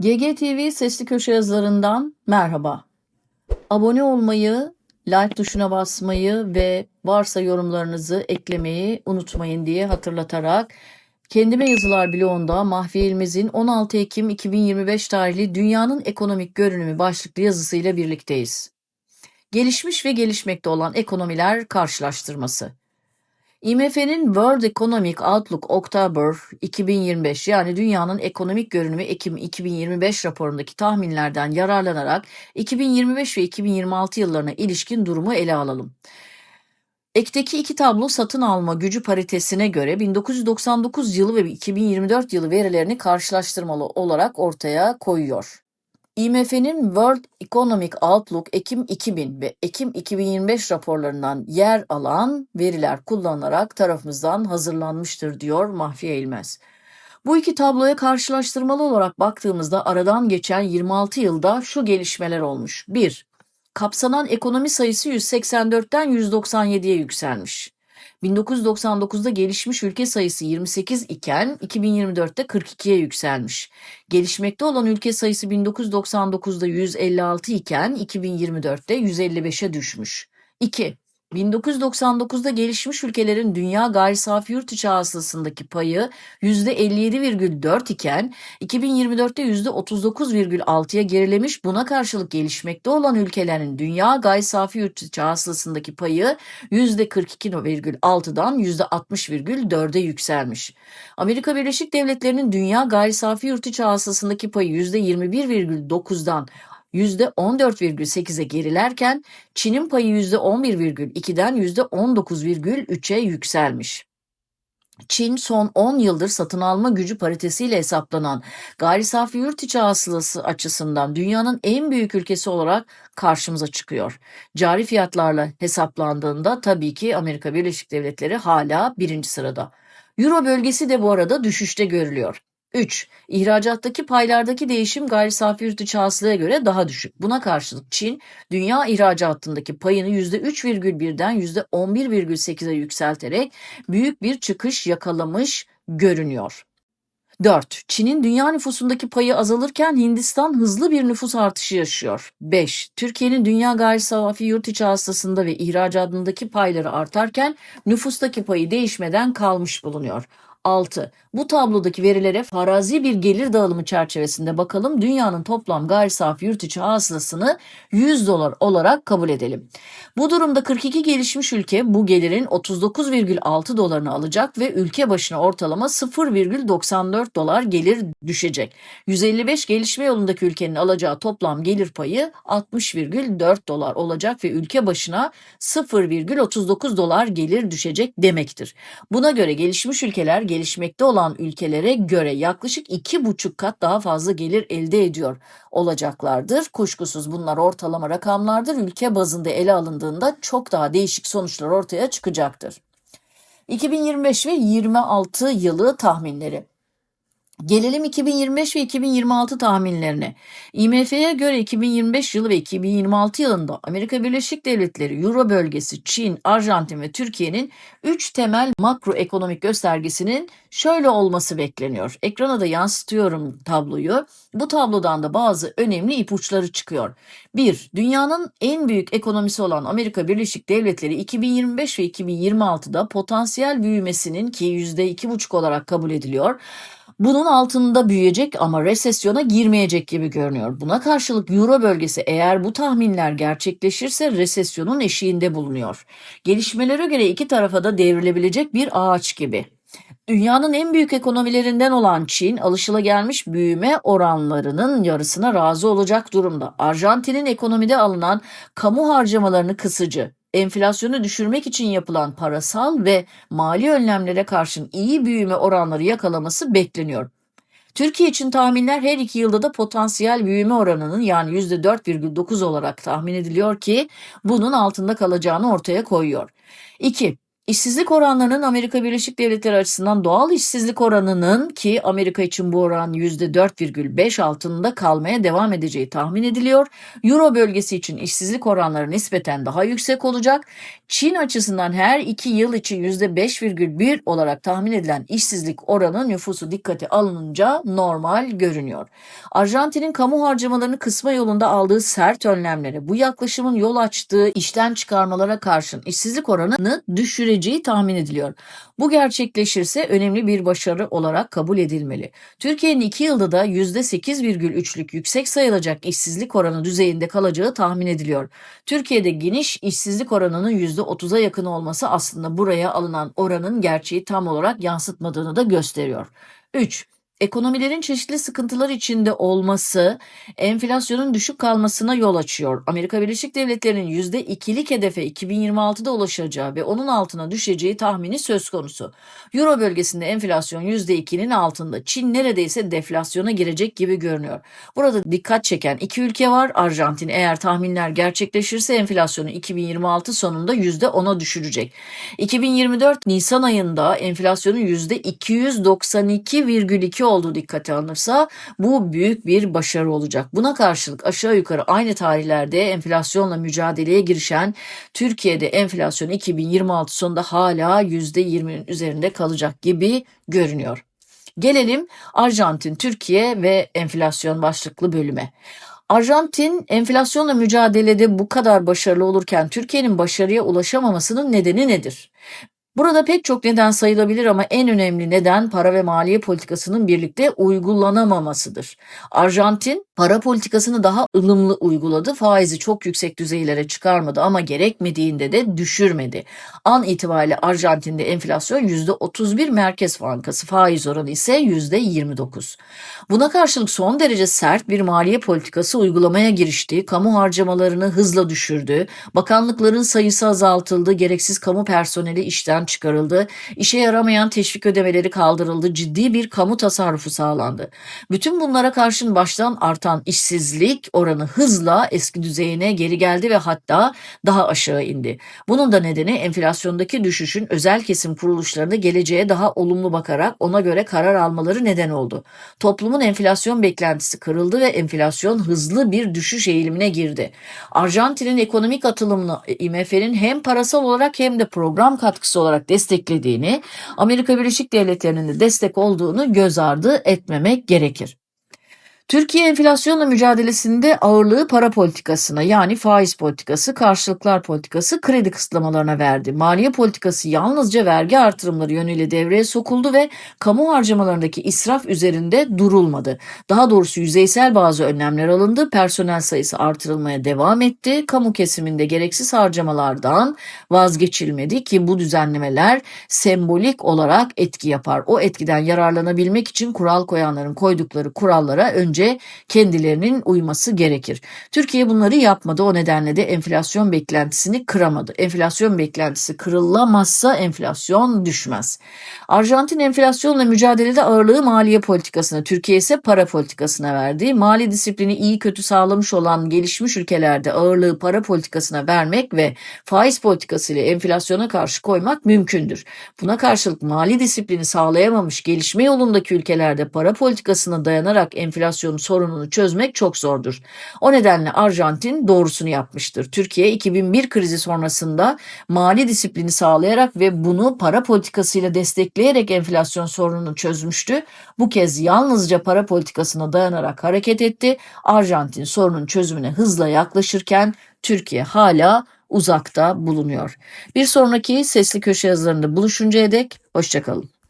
GGTV Sesli Köşe yazılarından merhaba. Abone olmayı, like tuşuna basmayı ve varsa yorumlarınızı eklemeyi unutmayın diye hatırlatarak Kendime Yazılar bloğunda Mahfi İlmez'in 16 Ekim 2025 tarihli Dünyanın Ekonomik Görünümü başlıklı yazısıyla birlikteyiz. Gelişmiş ve gelişmekte olan ekonomiler karşılaştırması. IMF'nin World Economic Outlook October 2025 yani dünyanın ekonomik görünümü Ekim 2025 raporundaki tahminlerden yararlanarak 2025 ve 2026 yıllarına ilişkin durumu ele alalım. Ekteki iki tablo satın alma gücü paritesine göre 1999 yılı ve 2024 yılı verilerini karşılaştırmalı olarak ortaya koyuyor. IMF'nin World Economic Outlook Ekim 2000 ve Ekim 2025 raporlarından yer alan veriler kullanılarak tarafımızdan hazırlanmıştır diyor Mahfi Eğilmez. Bu iki tabloya karşılaştırmalı olarak baktığımızda aradan geçen 26 yılda şu gelişmeler olmuş. 1. Kapsanan ekonomi sayısı 184'ten 197'ye yükselmiş. 1999'da gelişmiş ülke sayısı 28 iken 2024'te 42'ye yükselmiş. Gelişmekte olan ülke sayısı 1999'da 156 iken 2024'te 155'e düşmüş. 2. 1999'da gelişmiş ülkelerin dünya gayri safi yurt içi hasılasındaki payı %57,4 iken 2024'te %39,6'ya gerilemiş. Buna karşılık gelişmekte olan ülkelerin dünya gayri safi yurt içi hasılasındaki payı %42,6'dan %60,4'e yükselmiş. Amerika Birleşik Devletleri'nin dünya gayri safi yurt içi hasılasındaki payı %21,9'dan %14,8'e gerilerken Çin'in payı %11,2'den %19,3'e yükselmiş. Çin son 10 yıldır satın alma gücü paritesiyle hesaplanan gayri safi yurt içi hasılası açısından dünyanın en büyük ülkesi olarak karşımıza çıkıyor. Cari fiyatlarla hesaplandığında tabii ki Amerika Birleşik Devletleri hala birinci sırada. Euro bölgesi de bu arada düşüşte görülüyor. 3. İhracattaki paylardaki değişim gayri safi yurt içi hasılaya göre daha düşük. Buna karşılık Çin, dünya ihracatındaki payını %3,1'den %11,8'e yükselterek büyük bir çıkış yakalamış görünüyor. 4. Çin'in dünya nüfusundaki payı azalırken Hindistan hızlı bir nüfus artışı yaşıyor. 5. Türkiye'nin dünya gayri safi yurt içi hasılasında ve ihracatındaki payları artarken nüfustaki payı değişmeden kalmış bulunuyor. 6. Bu tablodaki verilere farazi bir gelir dağılımı çerçevesinde bakalım. Dünyanın toplam gayri safi yurt içi hasılasını 100 dolar olarak kabul edelim. Bu durumda 42 gelişmiş ülke bu gelirin 39,6 dolarını alacak ve ülke başına ortalama 0,94 dolar gelir düşecek. 155 gelişme yolundaki ülkenin alacağı toplam gelir payı 60,4 dolar olacak ve ülke başına 0,39 dolar gelir düşecek demektir. Buna göre gelişmiş ülkeler gelişmekte olan ülkelere göre yaklaşık iki buçuk kat daha fazla gelir elde ediyor olacaklardır. Kuşkusuz bunlar ortalama rakamlardır. Ülke bazında ele alındığında çok daha değişik sonuçlar ortaya çıkacaktır. 2025 ve 26 yılı tahminleri. Gelelim 2025 ve 2026 tahminlerine. IMF'ye göre 2025 yılı ve 2026 yılında Amerika Birleşik Devletleri, Euro bölgesi, Çin, Arjantin ve Türkiye'nin 3 temel makroekonomik göstergesinin şöyle olması bekleniyor. Ekrana da yansıtıyorum tabloyu. Bu tablodan da bazı önemli ipuçları çıkıyor. 1. Dünyanın en büyük ekonomisi olan Amerika Birleşik Devletleri 2025 ve 2026'da potansiyel büyümesinin ki %2,5 olarak kabul ediliyor. Bunun altında büyüyecek ama resesyona girmeyecek gibi görünüyor. Buna karşılık Euro bölgesi eğer bu tahminler gerçekleşirse resesyonun eşiğinde bulunuyor. Gelişmelere göre iki tarafa da devrilebilecek bir ağaç gibi. Dünyanın en büyük ekonomilerinden olan Çin alışılagelmiş büyüme oranlarının yarısına razı olacak durumda. Arjantin'in ekonomide alınan kamu harcamalarını kısıcı, enflasyonu düşürmek için yapılan parasal ve mali önlemlere karşın iyi büyüme oranları yakalaması bekleniyor. Türkiye için tahminler her iki yılda da potansiyel büyüme oranının yani %4,9 olarak tahmin ediliyor ki bunun altında kalacağını ortaya koyuyor. 2. İşsizlik oranlarının Amerika Birleşik Devletleri açısından doğal işsizlik oranının ki Amerika için bu oran %4,5 altında kalmaya devam edeceği tahmin ediliyor. Euro bölgesi için işsizlik oranları nispeten daha yüksek olacak. Çin açısından her iki yıl için %5,1 olarak tahmin edilen işsizlik oranı nüfusu dikkate alınınca normal görünüyor. Arjantin'in kamu harcamalarını kısma yolunda aldığı sert önlemlere, bu yaklaşımın yol açtığı işten çıkarmalara karşın işsizlik oranını düşüreceği tahmin ediliyor. Bu gerçekleşirse önemli bir başarı olarak kabul edilmeli. Türkiye'nin iki yılda da %8,3'lük yüksek sayılacak işsizlik oranı düzeyinde kalacağı tahmin ediliyor. Türkiye'de geniş işsizlik oranının %30'a yakın olması aslında buraya alınan oranın gerçeği tam olarak yansıtmadığını da gösteriyor. 3. Ekonomilerin çeşitli sıkıntılar içinde olması enflasyonun düşük kalmasına yol açıyor. Amerika Birleşik Devletleri'nin %2'lik hedefe 2026'da ulaşacağı ve onun altına düşeceği tahmini söz konusu. Euro bölgesinde enflasyon %2'nin altında. Çin neredeyse deflasyona girecek gibi görünüyor. Burada dikkat çeken iki ülke var. Arjantin eğer tahminler gerçekleşirse enflasyonu 2026 sonunda %10'a düşürecek. 2024 Nisan ayında enflasyonun %292,2 olduğu dikkate alınırsa bu büyük bir başarı olacak. Buna karşılık aşağı yukarı aynı tarihlerde enflasyonla mücadeleye girişen Türkiye'de enflasyon 2026 sonunda hala %20'nin üzerinde kalacak gibi görünüyor. Gelelim Arjantin, Türkiye ve enflasyon başlıklı bölüme. Arjantin enflasyonla mücadelede bu kadar başarılı olurken Türkiye'nin başarıya ulaşamamasının nedeni nedir? Burada pek çok neden sayılabilir ama en önemli neden para ve maliye politikasının birlikte uygulanamamasıdır. Arjantin para politikasını daha ılımlı uyguladı. Faizi çok yüksek düzeylere çıkarmadı ama gerekmediğinde de düşürmedi. An itibariyle Arjantin'de enflasyon %31 Merkez Bankası faiz oranı ise %29. Buna karşılık son derece sert bir maliye politikası uygulamaya girişti. Kamu harcamalarını hızla düşürdü. Bakanlıkların sayısı azaltıldı. Gereksiz kamu personeli işten çıkarıldı. İşe yaramayan teşvik ödemeleri kaldırıldı. Ciddi bir kamu tasarrufu sağlandı. Bütün bunlara karşın baştan artan işsizlik oranı hızla eski düzeyine geri geldi ve hatta daha aşağı indi. Bunun da nedeni enflasyondaki düşüşün özel kesim kuruluşlarında geleceğe daha olumlu bakarak ona göre karar almaları neden oldu. Toplumun enflasyon beklentisi kırıldı ve enflasyon hızlı bir düşüş eğilimine girdi. Arjantin'in ekonomik atılımını IMF'nin hem parasal olarak hem de program katkısı olarak desteklediğini, Amerika Birleşik Devletleri'nin de destek olduğunu göz ardı etmemek gerekir. Türkiye enflasyonla mücadelesinde ağırlığı para politikasına yani faiz politikası, karşılıklar politikası, kredi kısıtlamalarına verdi. Maliye politikası yalnızca vergi artırımları yönüyle devreye sokuldu ve kamu harcamalarındaki israf üzerinde durulmadı. Daha doğrusu yüzeysel bazı önlemler alındı, personel sayısı artırılmaya devam etti, kamu kesiminde gereksiz harcamalardan vazgeçilmedi ki bu düzenlemeler sembolik olarak etki yapar. O etkiden yararlanabilmek için kural koyanların koydukları kurallara önce önce kendilerinin uyması gerekir. Türkiye bunları yapmadı. O nedenle de enflasyon beklentisini kıramadı. Enflasyon beklentisi kırılamazsa enflasyon düşmez. Arjantin enflasyonla mücadelede ağırlığı maliye politikasına, Türkiye ise para politikasına verdi. Mali disiplini iyi kötü sağlamış olan gelişmiş ülkelerde ağırlığı para politikasına vermek ve faiz politikası ile enflasyona karşı koymak mümkündür. Buna karşılık mali disiplini sağlayamamış gelişme yolundaki ülkelerde para politikasına dayanarak enflasyon enflasyonu sorununu çözmek çok zordur. O nedenle Arjantin doğrusunu yapmıştır. Türkiye 2001 krizi sonrasında mali disiplini sağlayarak ve bunu para politikasıyla destekleyerek enflasyon sorununu çözmüştü. Bu kez yalnızca para politikasına dayanarak hareket etti. Arjantin sorunun çözümüne hızla yaklaşırken Türkiye hala uzakta bulunuyor. Bir sonraki sesli köşe yazılarında buluşuncaya dek hoşçakalın.